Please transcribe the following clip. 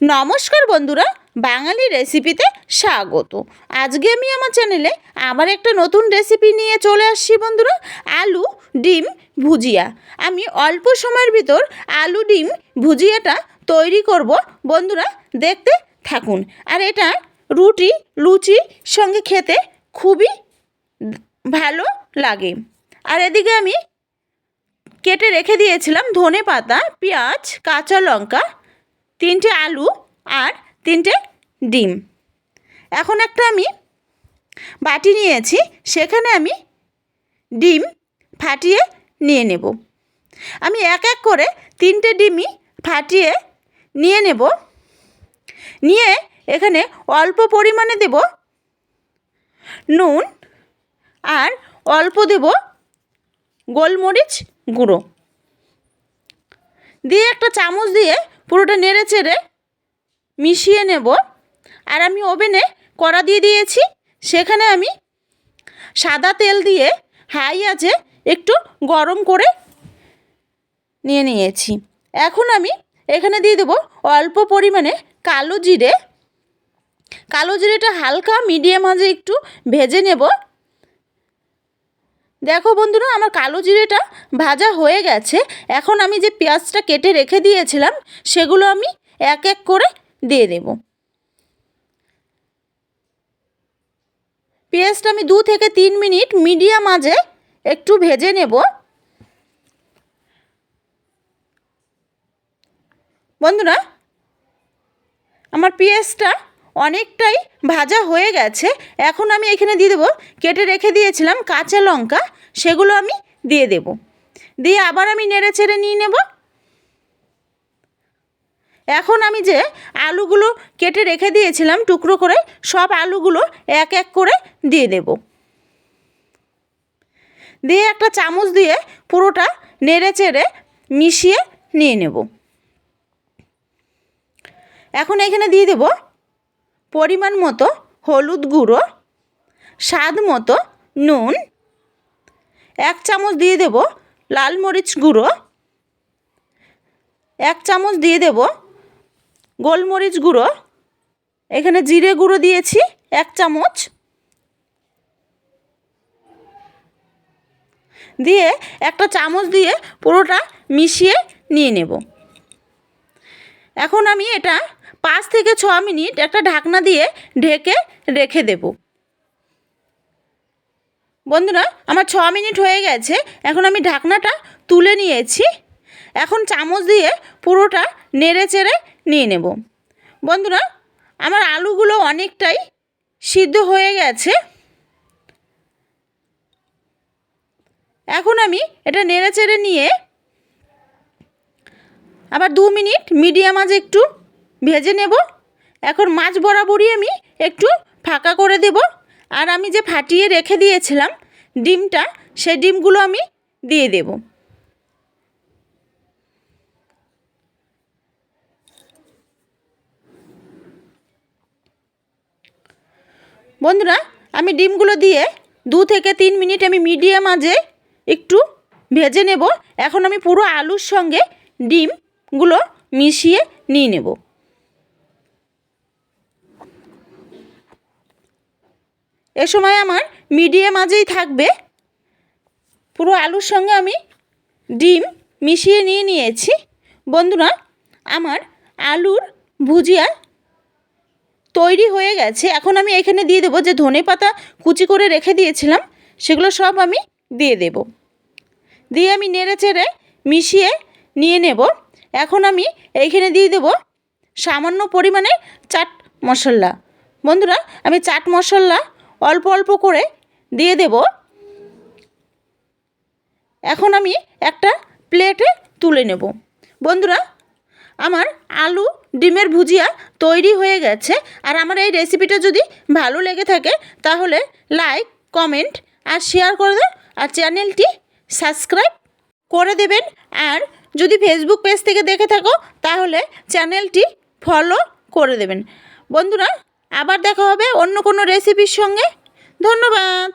নমস্কার বন্ধুরা, বাঙালি রেসিপিতে স্বাগত। আজকে আমি আমার চ্যানেলে আবার একটা নতুন রেসিপি নিয়ে চলে আসছি বন্ধুরা, আলু ডিম ভুজিয়া। আমি অল্প সময়ের ভিতর আলু ডিম ভুজিয়াটা তৈরি করব। বন্ধুরা, দেখতে থাকুন। আর এটা রুটি, লুচি সঙ্গে খেতে খুবই ভালো লাগে। আর এদিকে আমি কেটে রেখে দিয়েছিলাম ধনে পাতা, পেঁয়াজ, কাঁচা লঙ্কা তিনটে আলু আর তিনটে ডিম। এখন একটা আমি বাটি নিয়েছি, সেখানে আমি ডিম ফাটিয়ে নিয়ে নেব। আমি এক এক করে তিনটে ডিমই ফাটিয়ে নিয়ে নেব। নিয়ে এখানে অল্প পরিমাণে দেব নুন আর অল্প দেব গোলমরিচ গুঁড়ো। দিয়ে একটা চামচ দিয়ে পুরোটা নেড়ে চেড়ে মিশিয়ে নেব। আর আমি ওভেনে কড়া দিয়ে দিয়েছি। সেখানে আমি সাদা তেল দিয়ে হাই আছে একটু গরম করে নিয়ে নিয়েছি। এখন আমি এখানে দিয়ে দেবো অল্প পরিমাণে কালো জিরে। কালো জিরেটা হালকা মিডিয়াম আঁচে একটু ভেজে নেব। দেখো বন্ধুরা, আমার কালো জিরেটা ভাজা হয়ে গেছে। এখন আমি যে পেঁয়াজটা কেটে রেখে দিয়েছিলাম, সেগুলো আমি এক এক করে দিয়ে দেব। পেঁয়াজটা আমি দু থেকে তিন মিনিট মিডিয়াম আঁচে একটু ভেজে নেব। বন্ধুরা, আমার পেঁয়াজটা অনেকটাই ভাজা হয়ে গেছে। এখন আমি এখানে দিয়ে দেবো। কেটে রেখে দিয়েছিলাম কাঁচা লঙ্কা। সেগুলো আমি দিয়ে দেব। দিয়ে আবার আমি নেড়ে ছেড়ে নিয়ে নেব। এখন আমি যে আলুগুলো কেটে রেখে দিয়েছিলাম টুকরো করে, সব আলুগুলো এক এক করে দিয়ে দেব। দিয়ে একটা চামচ দিয়ে পুরোটা নেড়ে চেড়ে মিশিয়ে নিয়ে নেব। এখন এখানে দিয়ে দেব পরিমাণ মতো হলুদ গুঁড়ো, স্বাদ মতো নুন, এক চামচ দিয়ে দেব লাল মরিচ গুঁড়ো, এক চামচ দিয়ে দেব গোলমরিচ গুঁড়ো, এখানে জিরে গুঁড়ো দিয়েছি, এক চামচ। দিয়ে একটা চামচ দিয়ে পুরোটা মিশিয়ে নিয়ে নেব। এখন আমি এটা পাঁচ থেকে ছ মিনিট একটা ঢাকনা দিয়ে ঢেকে রেখে দেব। বন্ধুরা, আমার ছ মিনিট হয়ে গেছে। এখন আমি ঢাকনাটা তুলে নিয়েছি। এখন চামচ দিয়ে পুরোটা নেড়ে চেড়ে নিয়ে নেব। বন্ধুরা, আমার আলুগুলো অনেকটাই সিদ্ধ হয়ে গেছে। এখন আমি এটা নেড়ে চেড়ে নিয়ে আবার দু মিনিট মিডিয়াম আঁচে একটু ভেজে নেব। এখন মাছ বরাবরই আমি একটু ফাঁকা করে দেব। আর আমি যে ফাটিয়ে রেখে দিয়েছিলাম ডিমটা সেই ডিমগুলো আমি দিয়ে দেব। বন্ধুরা, আমি ডিমগুলো দিয়ে দু থেকে তিন মিনিট আমি মিডিয়াম আঁচে একটু ভেজে নেব। এখন আমি পুরো আলুর সঙ্গে ডিমগুলো মিশিয়ে নিয়ে নেব। এ সময় আমার মিডিয়াম আঁচেই থাকবে। পুরো আলুর সঙ্গে আমি ডিম মিশিয়ে নিয়ে নিয়েছি। বন্ধুরা, আমার আলুর ভুজিয়া তৈরি হয়ে গেছে। এখন আমি এখানে দিয়ে দেবো যে ধনে পাতা কুচি করে রেখে দিয়েছিলাম, সেগুলো সব আমি দিয়ে দেব। দিয়ে আমি নেড়ে চেড়ে মিশিয়ে নিয়ে নেব। এখন আমি এইখানে দিয়ে দেব সামান্য পরিমাণে চাট মশলা। বন্ধুরা, আমি চাট মশলা অল্প অল্প করে দিয়ে দেব। এখন আমি একটা প্লেটে তুলে নেব। বন্ধুরা, আমার আলু ডিমের ভুজিয়া তৈরি হয়ে গেছে। আর আমার এই রেসিপিটা যদি ভালো লেগে থাকে, তাহলে লাইক, কমেন্ট আর শেয়ার করে দেন আর চ্যানেলটি সাবস্ক্রাইব করে দেবেন। আর যদি ফেসবুক পেজ থেকে দেখে থাকো, তাহলে চ্যানেলটি ফলো করে দেবেন। বন্ধুরা, আবার দেখা হবে অন্য কোনো রেসিপির সঙ্গে। ধন্যবাদ।